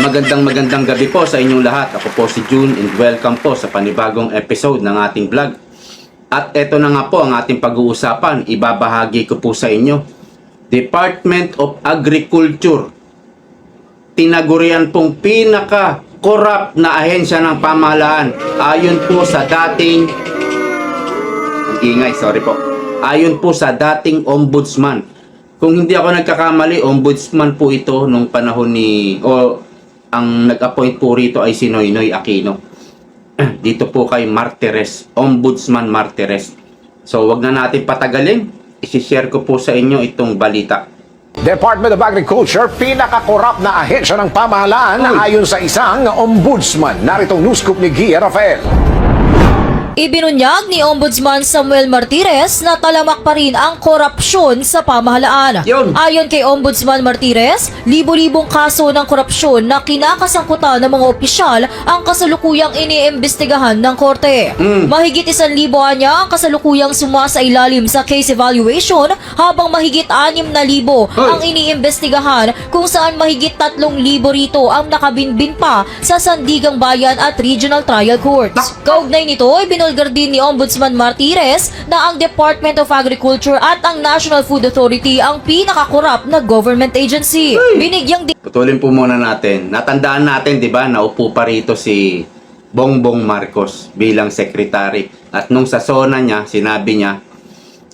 Magandang magandang gabi po sa inyong lahat. Ako po si June and welcome po sa panibagong episode ng ating vlog. At eto na nga po ang ating pag-uusapan. Ibabahagi ko po sa inyo. Department of Agriculture. Tinagurian pong pinaka corrupt na ahensya ng pamahalaan ayon po sa dating ingay, sorry po. Ayon po sa dating ombudsman. Kung hindi ako nagkakamali, ombudsman po ito nung panahon ni o ang nag-appoint po rito ay si Noynoy Aquino. Dito po kay Martires, Ombudsman Martires. So wag na natin patagalin. I-share ko po sa inyo itong balita. Department of Agriculture, pinakakorap na ahensya ng pamahalaan Uy. ayon sa isang ombudsman. Narito news scoop ni Gia Rafael. Ibinunyag ni Ombudsman Samuel Martires na talamak pa rin ang korupsyon sa pamahalaan. Yun. Ayon kay Ombudsman Martires, libo-libong kaso ng korupsyon na kinakasangkutan ng mga opisyal ang kasalukuyang iniimbestigahan ng korte. Mm. Mahigit isang libo niya ang kasalukuyang sumasa ilalim sa case evaluation habang mahigit anim na libo Hoy. ang iniimbestigahan kung saan mahigit tatlong libo rito ang nakabinbin pa sa Sandigang Bayan at Regional Trial Courts. Kaugnay nito ay binulgar din ni Ombudsman Martires na ang Department of Agriculture at ang National Food Authority ang pinakakorap na government agency. Binigyang din Putulin po muna natin. Natandaan natin, di ba, naupo pa rito si Bongbong Marcos bilang sekretary. At nung sa SONA niya, sinabi niya,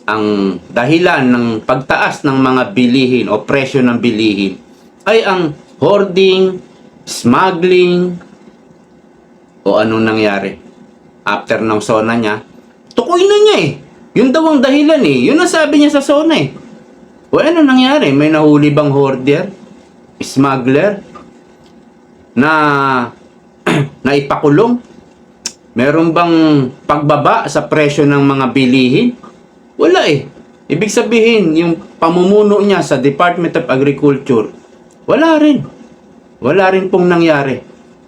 ang dahilan ng pagtaas ng mga bilihin o presyo ng bilihin ay ang hoarding, smuggling, o anong nangyari. After ng SONA niya, tukoy na niya eh. Yun daw ang dahilan eh. Yun ang sabi niya sa SONA eh. O ano nangyari? May nahuli bang hoarder? Smuggler? Na na ipakulong? Meron bang pagbaba sa presyo ng mga bilihin? Wala eh. Ibig sabihin, yung pamumuno niya sa Department of Agriculture, wala rin. Wala rin pong nangyari.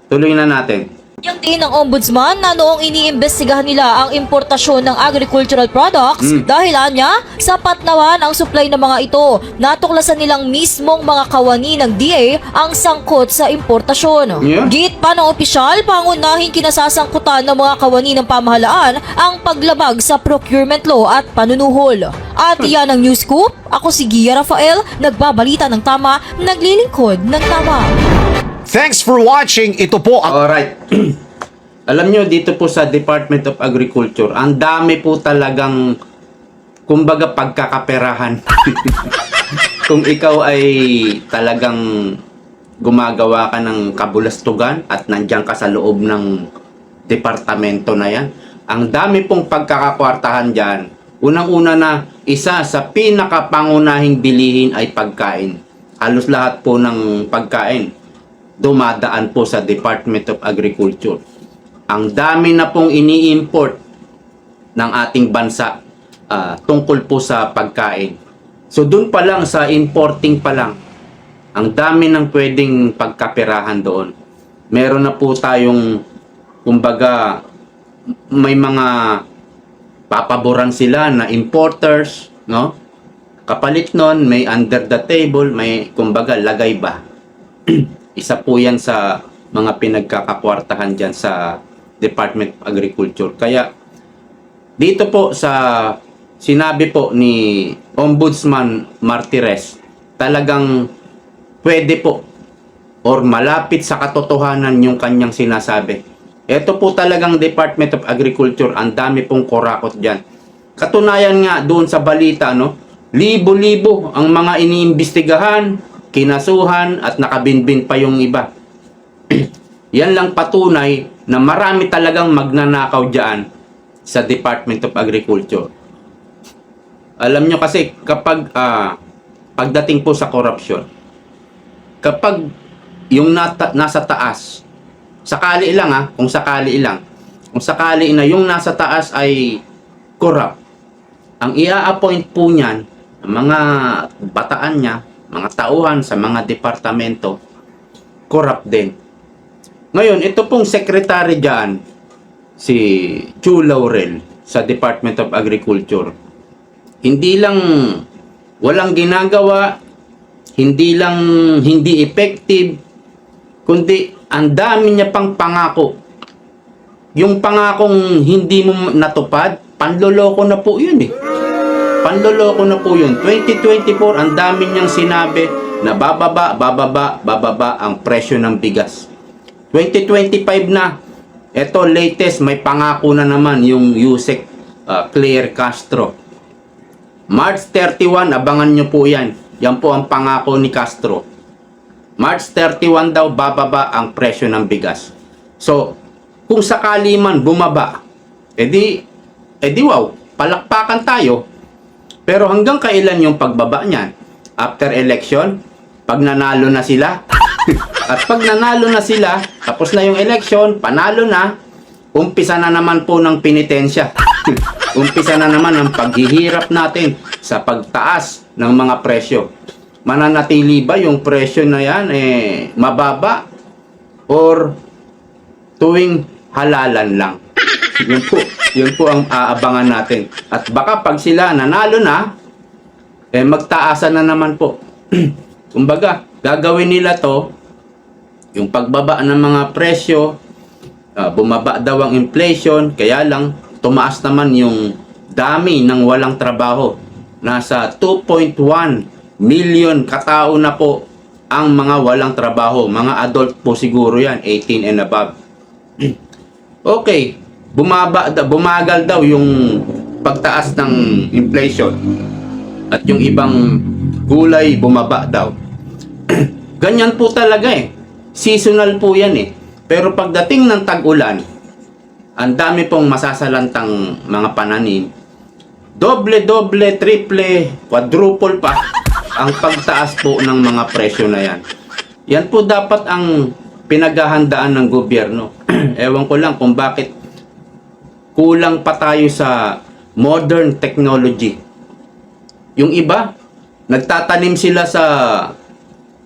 Tuloy na natin. Yang din ng ombudsman na noong iniimbestigahan nila ang importasyon ng agricultural products Mm. dahil anya, sapat naman ang supply ng mga ito. Natuklasan nilang mismong mga kawani ng DA ang sangkot sa importasyon. Yeah. Git pa ng opisyal, pangunahin kinasasangkutan ng mga kawani ng pamahalaan ang paglabag sa procurement law at panunuhol. At iyan ang news scoop. Ako si Gia Rafael, nagbabalita ng tama, naglilingkod ng tama. Thanks for watching. Ito po ang Alright. Alam nyo, dito po sa Department of Agriculture, ang dami po talagang, kumbaga, pagkakaperahan. Kung ikaw ay talagang gumagawa ka ng kabulastugan at nandiyan ka sa loob ng departamento na yan, ang dami pong pagkakakwartahan dyan. Unang-una na, isa sa pinakapangunahing bilihin ay pagkain. Halos lahat po ng pagkain dumadaan po sa Department of Agriculture. Ang dami na pong ini-import ng ating bansa ah, tungkol po sa pagkain. So doon pa lang sa importing pa lang, ang dami ng pwedeng pagkaperahan doon. Meron na po tayong kumbaga may mga papaboran sila na importers, no? Kapalit nun, may under the table, may kumbaga lagay ba? Isa po yan sa mga pinagkakakwartahan dyan sa Department of Agriculture. Kaya dito po sa sinabi po ni Ombudsman Martires, talagang pwede po or malapit sa katotohanan yung kanyang sinasabi. Ito po talagang Department of Agriculture, ang dami pong korakot dyan. Katunayan nga doon sa balita, no? Libo-libo ang mga iniimbestigahan, kinasuhan at nakabinbin pa yung iba. Yan lang patunay na marami talagang magnanakaw dyan sa Department of Agriculture. Alam nyo kasi kapag ah, pagdating po sa corruption, kapag yung nata- nasa taas, sakali lang ah, kung sakali lang, kung sakali na yung nasa taas ay corrupt, ang ia-appoint po niyan, mga bataan niya, mga tauhan sa mga departamento, corrupt din. Ngayon, ito pong secretary dyan, si Chu Laurel sa Department of Agriculture, hindi lang walang ginagawa, hindi lang hindi effective, kundi ang dami niya pang pangako. Yung pangakong hindi mo natupad, panloloko na po yun eh. Panloloko na po yun. 2024, ang dami niyang sinabi na bababa, bababa, bababa ang presyo ng bigas. 2025 na, ito latest, may pangako na naman yung Yusek uh, Claire Castro. March 31, abangan nyo po yan. Yan po ang pangako ni Castro. March 31 daw bababa ang presyo ng bigas. So, kung sakali man bumaba, edi, edi wow, palakpakan tayo. Pero hanggang kailan yung pagbaba niyan? After election? Pag nanalo na sila? At pag nanalo na sila, tapos na yung election, panalo na, umpisa na naman po ng penitensya. umpisa na naman ang paghihirap natin sa pagtaas ng mga presyo. Mananatili ba yung presyo na yan eh mababa or tuwing halalan lang? Yun po, yun po ang aabangan natin. At baka pag sila nanalo na, eh magtaasan na naman po. Kumbaga, gagawin nila to, yung pagbaba ng mga presyo, ah, bumaba daw ang inflation, kaya lang tumaas naman yung dami ng walang trabaho. Nasa 2.1 million katao na po ang mga walang trabaho. Mga adult po siguro yan, 18 and above. okay, bumaba, bumagal daw yung pagtaas ng inflation at yung ibang gulay bumaba daw. Ganyan po talaga eh. Seasonal po yan eh. Pero pagdating ng tag-ulan, ang dami pong masasalantang mga pananim. Doble, doble, triple, quadruple pa ang pagtaas po ng mga presyo na yan. Yan po dapat ang pinaghahandaan ng gobyerno. Ewan ko lang kung bakit kulang pa tayo sa modern technology. Yung iba, nagtatanim sila sa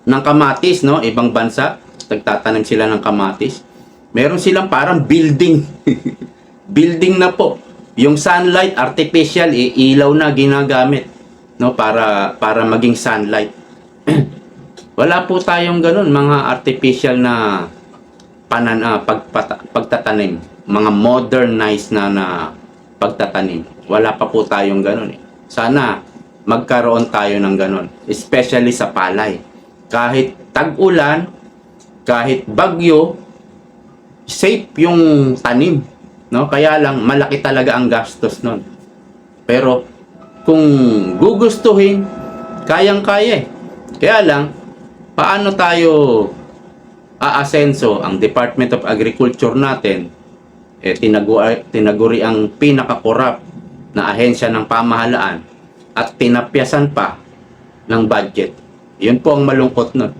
ng kamatis, no? Ibang bansa, nagtatanim sila ng kamatis. Meron silang parang building. building na po. Yung sunlight artificial eh, ilaw na ginagamit, no? Para para maging sunlight. Wala po tayong ganun, mga artificial na panan ah, pagpata, pagtatanim, mga modernized na na pagtatanim. Wala pa po tayong ganun eh. Sana magkaroon tayo ng ganun, especially sa palay. Kahit tag-ulan, kahit bagyo, safe yung tanim, no? Kaya lang malaki talaga ang gastos nun. Pero kung gugustuhin, kayang-kaya. eh. Kaya lang paano tayo aasenso ang Department of Agriculture natin eh tinagu tinaguri ang pinakakorap na ahensya ng pamahalaan at tinapyasan pa ng budget. Yun po ang malungkot nun.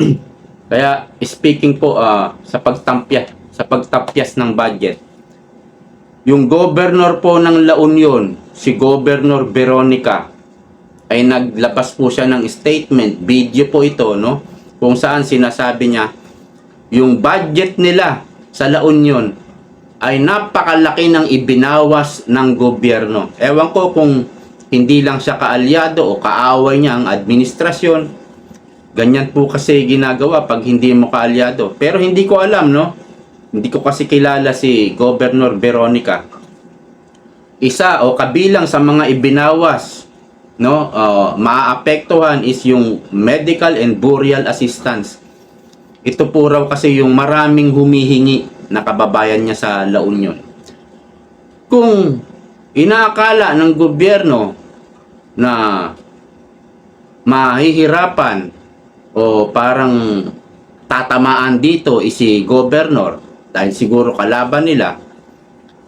Kaya speaking po ah, sa pagtampya, sa pagtapyas ng budget, yung governor po ng La Union, si Governor Veronica, ay naglabas po siya ng statement, video po ito, no? Kung saan sinasabi niya, yung budget nila sa La Union ay napakalaki ng ibinawas ng gobyerno. Ewan ko kung hindi lang siya kaalyado o kaaway niya ang administrasyon. Ganyan po kasi ginagawa pag hindi mo kaalyado. Pero hindi ko alam, no? Hindi ko kasi kilala si Governor Veronica. Isa o kabilang sa mga ibinawas, no? Uh, maaapektuhan is yung medical and burial assistance. Ito po raw kasi yung maraming humihingi na kababayan niya sa La Union. Kung inaakala ng gobyerno na mahihirapan o parang tatamaan dito is si governor dahil siguro kalaban nila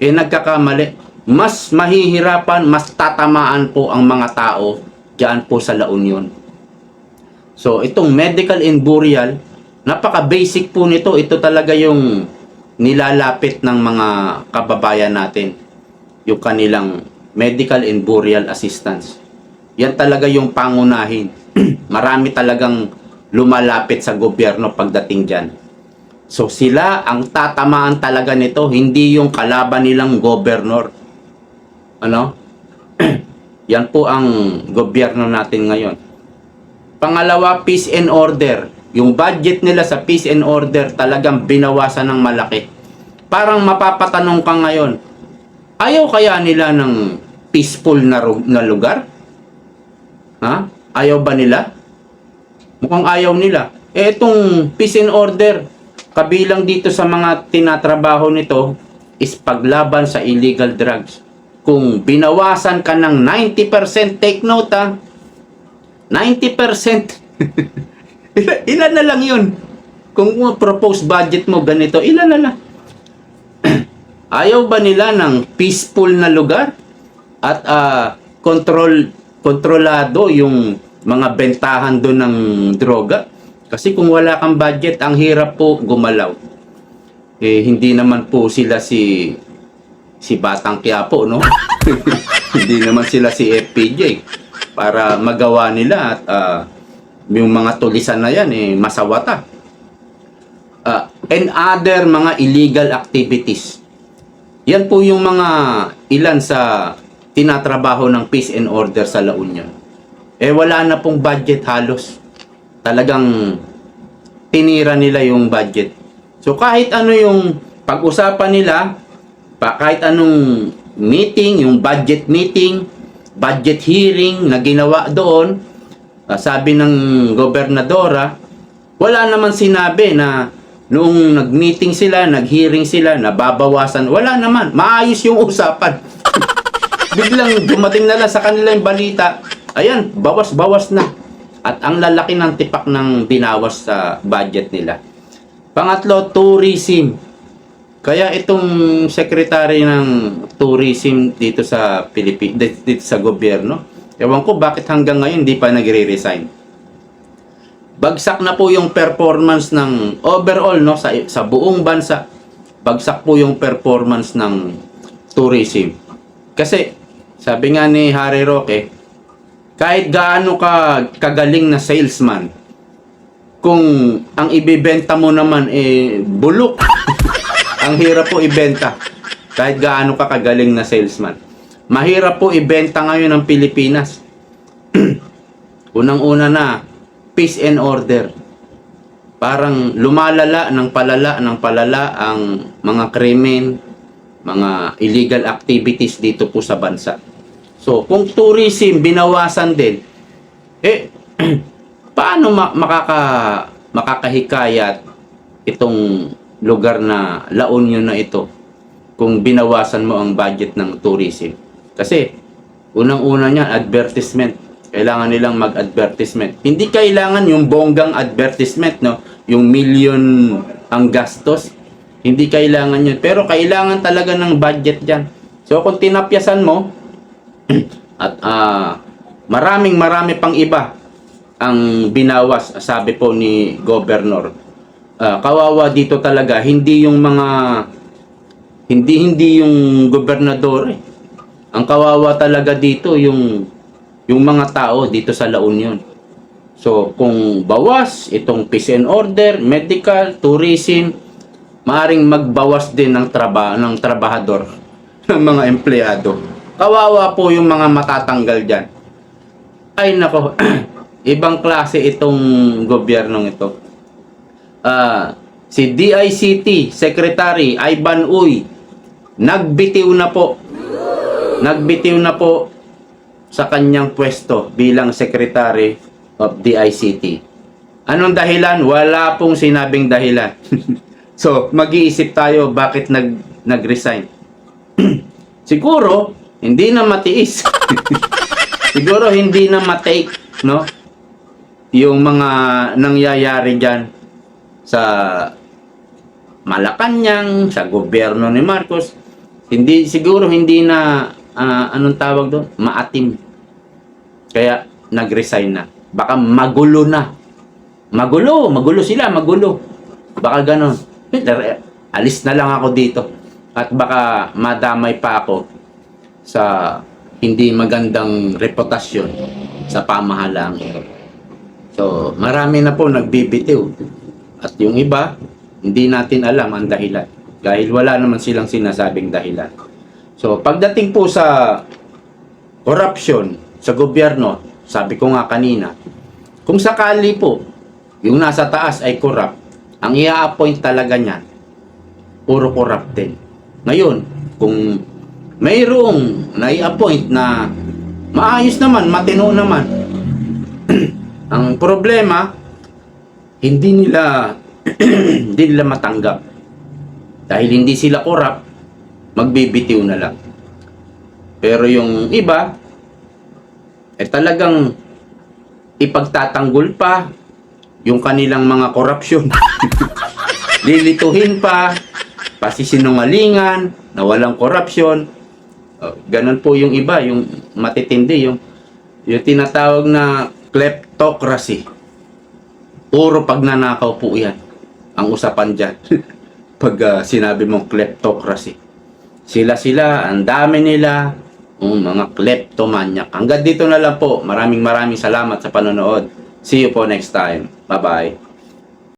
eh nagkakamali. Mas mahihirapan mas tatamaan po ang mga tao diyan po sa La Union. So itong medical and burial napaka basic po nito. Ito talaga yung nilalapit ng mga kababayan natin yung kanilang medical and burial assistance yan talaga yung pangunahin marami talagang lumalapit sa gobyerno pagdating dyan. So sila ang tatamaan talaga nito, hindi yung kalaban nilang gobernor. Ano? Yan po ang gobyerno natin ngayon. Pangalawa, peace and order. Yung budget nila sa peace and order talagang binawasan ng malaki. Parang mapapatanong ka ngayon, ayaw kaya nila ng peaceful na, na lugar? Ha? Ayaw ba nila? Mukhang ayaw nila. Eh, itong peace and order, kabilang dito sa mga tinatrabaho nito, is paglaban sa illegal drugs. Kung binawasan ka ng 90%, take note ha, 90%, ilan, na lang yun? Kung propose budget mo ganito, ilan na lang? Ayaw ba nila ng peaceful na lugar? At ah, control kontrolado yung mga bentahan doon ng droga? Kasi kung wala kang budget, ang hirap po gumalaw. Eh, hindi naman po sila si si Batang Quiapo, no? hindi naman sila si FPJ para magawa nila at ah, yung mga tulisan na yan eh masawata. Ah, and other mga illegal activities. Yan po yung mga ilan sa tinatrabaho ng peace and order sa La Union. Eh wala na pong budget halos. Talagang tinira nila yung budget. So kahit ano yung pag-usapan nila, pa kahit anong meeting, yung budget meeting, budget hearing na ginawa doon, sabi ng gobernadora, wala naman sinabi na noong nag-meeting sila, nag-hearing sila, nababawasan. Wala naman. Maayos yung usapan. Biglang dumating na lang sa kanila yung balita. Ayan, bawas-bawas na. At ang lalaki ng tipak ng binawas sa budget nila. Pangatlo, tourism. Kaya itong secretary ng tourism dito sa Pilipinas, dito sa gobyerno, ewan ko bakit hanggang ngayon hindi pa nagre-resign. Bagsak na po yung performance ng overall no sa sa buong bansa. Bagsak po yung performance ng tourism. Kasi sabi nga ni Harry Roque, kahit gaano ka kagaling na salesman, kung ang ibebenta mo naman eh bulok, ang hirap po ibenta. Kahit gaano ka kagaling na salesman. Mahirap po ibenta ngayon ng Pilipinas. Unang-una na, peace and order. Parang lumalala ng palala ng palala ang mga krimen, mga illegal activities dito po sa bansa. So, kung tourism binawasan din, eh, paano ma- makaka, makakahikayat itong lugar na La Union na ito kung binawasan mo ang budget ng tourism? Kasi, unang-una niyan, advertisement. Kailangan nilang mag-advertisement. Hindi kailangan yung bonggang advertisement, no? Yung million ang gastos. Hindi kailangan yun. Pero kailangan talaga ng budget dyan. So, kung tinapyasan mo, at ah, maraming marami pang iba ang binawas, sabi po ni Governor. Ah, kawawa dito talaga, hindi yung mga hindi hindi yung gobernador eh. Ang kawawa talaga dito yung yung mga tao dito sa La Union. So, kung bawas itong peace and order, medical, tourism, maaring magbawas din ng traba ng trabahador ng mga empleyado. Kawawa po yung mga matatanggal diyan. Ay nako, ibang klase itong gobyernong ito. Ah, si DICT Secretary Ivan Uy nagbitiw na po. Nagbitiw na po sa kanyang pwesto bilang Secretary of DICT. Anong dahilan? Wala pong sinabing dahilan. so, mag-iisip tayo bakit nag nag-resign. Siguro hindi na matiis. Siguro hindi na matake, no? Yung mga nangyayari diyan sa Malacanang, sa gobyerno ni Marcos, hindi siguro hindi na ah, anong tawag doon, maatim. Kaya nag-resign na. Baka magulo na. Magulo, magulo sila, magulo. Baka ganon. Alis na lang ako dito. At baka madamay pa ako sa hindi magandang reputasyon sa pamahalaan. So, marami na po nagbibitiw. At yung iba, hindi natin alam ang dahilan. Dahil wala naman silang sinasabing dahilan. So, pagdating po sa corruption sa gobyerno, sabi ko nga kanina, kung sakali po yung nasa taas ay corrupt, ang i-appoint talaga niyan, puro corrupted. Ngayon, kung mayroong nai-appoint na maayos naman, matino naman, ang problema, hindi nila hindi nila matanggap. Dahil hindi sila corrupt, magbibitiw na lang. Pero yung iba, eh talagang ipagtatanggol pa yung kanilang mga korupsyon. Lilituhin pa, pasisinungalingan, na walang korupsyon. Oh, ganun po yung iba, yung matitindi, yung, yung tinatawag na kleptocracy. Puro pagnanakaw po yan. Ang usapan dyan. Pag ah, sinabi mong kleptocracy. Sila-sila, ang dami nila, um, mga kleptomaniac. Hanggang dito na lang po. Maraming maraming salamat sa panonood. See you po next time. Bye-bye.